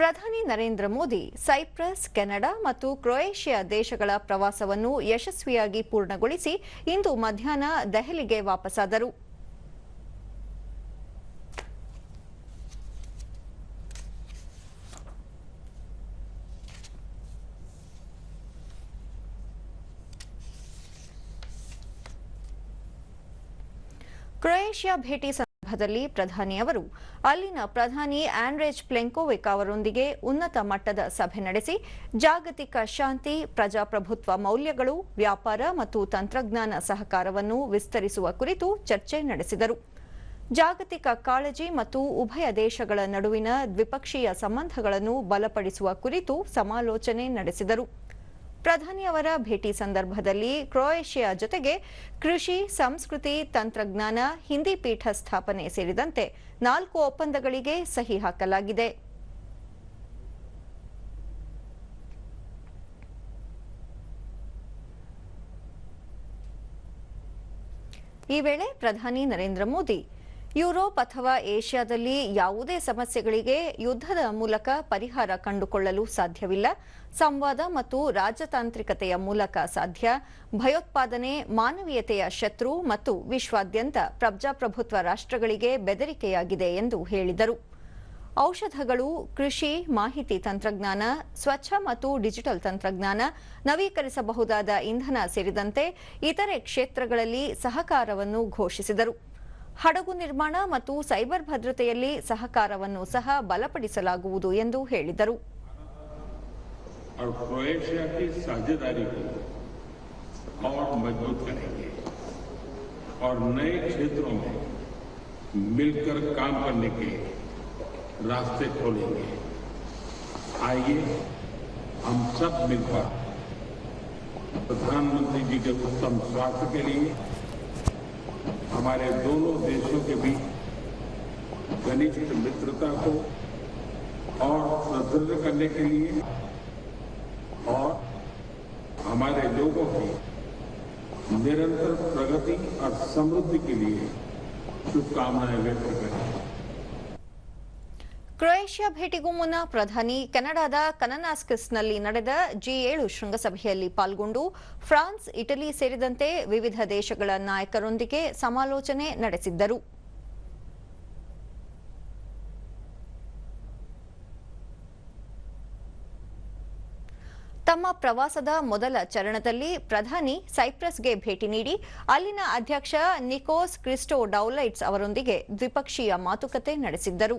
ಪ್ರಧಾನಿ Narendra Modi Cyprus, Canada ಮತ್ತು Croatia ದೇಶಗಳ ಪ್ರವಾಸವನ್ನು ಯಶಸ್ವಿಯಾಗಿ ಪೂರ್ಣಗೊಳಿಸಿ ಇಂದು ಮಧ್ಯಾಹ್ನ ದೆಹಲಿಗೆ ವಾಪಸಾದರು. ಕ್ರೊಯೇಷಿಯಾ ಭೇಟಿ ಸಂದರ್ಭದಲ್ಲಿ ಪ್ರಧಾನಿಯವರು ಅಲ್ಲಿನ ಪ್ರಧಾನಿ ಆಂಡ್ರೇಜ್ ಪ್ಲೆಂಕೋವಿಕ್ ಅವರೊಂದಿಗೆ ಉನ್ನತ ಮಟ್ಟದ ಸಭೆ ನಡೆಸಿ, ಜಾಗತಿಕ ಶಾಂತಿ, ಪ್ರಜಾಪ್ರಭುತ್ವ ಮೌಲ್ಯಗಳು, ವ್ಯಾಪಾರ ಮತ್ತು ತಂತ್ರಜ್ಞಾನ ಸಹಕಾರವನ್ನು ವಿಸ್ತರಿಸುವ ಕುರಿತು ಚರ್ಚೆ ನಡೆಸಿದರು. ಜಾಗತಿಕ ಕಾಳಜಿ ಮತ್ತು ಉಭಯ ದೇಶಗಳ ನಡುವಿನ ದ್ವಿಪಕ್ಷೀಯ ಸಂಬಂಧಗಳನ್ನು ಬಲಪಡಿಸುವ ಕುರಿತು ಸಮಾಲೋಚನೆ ನಡೆಸಿದರು. ಪ್ರಧಾನಿಯವರ ಭೇಟಿ ಸಂದರ್ಭದಲ್ಲಿ ಕ್ರೊಯೇಷಿಯಾ ಜೊತೆಗೆ ಕೃಷಿ, ಸಂಸ್ಕೃತಿ, ತಂತ್ರಜ್ಞಾನ, ಹಿಂದಿ ಪೀಠ ಸ್ಥಾಪನೆ ಸೇರಿದಂತೆ ನಾಲ್ಕು ಒಪ್ಪಂದಗಳಿಗೆ ಸಹಿ ಹಾಕಲಾಗಿದೆ. ಈ ವೇಳೆ ಪ್ರಧಾನಿ ನರೇಂದ್ರ ಮೋದಿ ಯುರೋಪ್ ಅಥವಾ ಏಷ್ಯಾದಲ್ಲಿ ಯಾವುದೇ ಸಮಸ್ಯೆಗಳಿಗೆ ಯುದ್ಧದ ಮೂಲಕ ಪರಿಹಾರ ಕಂಡುಕೊಳ್ಳಲು ಸಾಧ್ಯವಿಲ್ಲ. ಸಂವಾದ ಮತ್ತು ರಾಜತಾಂತ್ರಿಕತೆಯ ಮೂಲಕ ಸಾಧ್ಯ. ಭಯೋತ್ಪಾದನೆ, ಮಾನವೀಯತೆಯ ಶತ್ರು ಮತ್ತು ವಿಶ್ವಾದ್ಯಂತ ಪ್ರಜಾಪ್ರಭುತ್ವ ರಾಷ್ಟ್ರಗಳಿಗೆ ಬೆದರಿಕೆಯಾಗಿದೆ ಎಂದು ಹೇಳಿದರು. ಔಷಧಗಳು, ಕೃಷಿ, ಮಾಹಿತಿ ತಂತ್ರಜ್ಞಾನ, ಸ್ವಚ್ಛ ಮತ್ತು ಡಿಜಿಟಲ್ ತಂತ್ರಜ್ಞಾನ ನವೀಕರಿಸಬಹುದಾದ ಇಂಧನ ಸೇರಿದಂತೆ ಇತರೆ ಕ್ಷೇತ್ರಗಳಲ್ಲಿ ಸಹಕಾರವನ್ನು ಘೋಷಿಸಿದರು. ಹಡಗು ನಿರ್ಮಾಣ ಮತ್ತು ಸೈಬರ್ ಭದ್ರತೆಯಲ್ಲಿ ಸಹಕಾರವನ್ನು ಸಹ ಬಲಪಡಿಸಲಾಗುವುದು ಎಂದು ಹೇಳಿದರು और क्रोएशिया की साझेदारी को और मजबूत करेंगे और नए क्षेत्रों में मिलकर काम करने के रास्ते खोलेंगे आइए हम सब मिलकर प्रधानमंत्री जी के उत्तम स्वास्थ्य के लिए हमारे दोनों देशों के बीच घनिष्ठ मित्रता को और सुदृढ़ करने के लिए और हमारे लोगों की निरंतर प्रगति और समृद्धि के लिए शुभकामनाएँ व्यक्त करें। ಕ್ರೊಯೇಷಿಯಾ ಭೇಟಿಗೂ ಮುನ್ನ ಪ್ರಧಾನಿ ಕೆನಡಾದ ಕನನಾಸ್ಕಿಸ್ನಲ್ಲಿ ನಡೆದ ಜಿ ಏಳು ಶೃಂಗಸಭೆಯಲ್ಲಿ ಪಾಲ್ಗೊಂಡು ಫ್ರಾನ್ಸ್, ಇಟಲಿ ಸೇರಿದಂತೆ ವಿವಿಧ ದೇಶಗಳ ನಾಯಕರೊಂದಿಗೆ ಸಮಾಲೋಚನೆ ನಡೆಸಿದ್ದರು. ತಮ್ಮ ಪ್ರವಾಸದ ಮೊದಲ ಚರಣದಲ್ಲಿ ಪ್ರಧಾನಿ ಸೈಪ್ರಸ್ಗೆ ಭೇಟಿ ನೀಡಿ ಅಲ್ಲಿನ ಅಧ್ಯಕ್ಷ ನಿಕೋಸ್ ಕ್ರಿಸ್ಟೋ ಡೌಲೈಟ್ಸ್ ಅವರೊಂದಿಗೆ ದ್ವಿಪಕ್ಷೀಯ ಮಾತುಕತೆ ನಡೆಸಿದ್ದರು.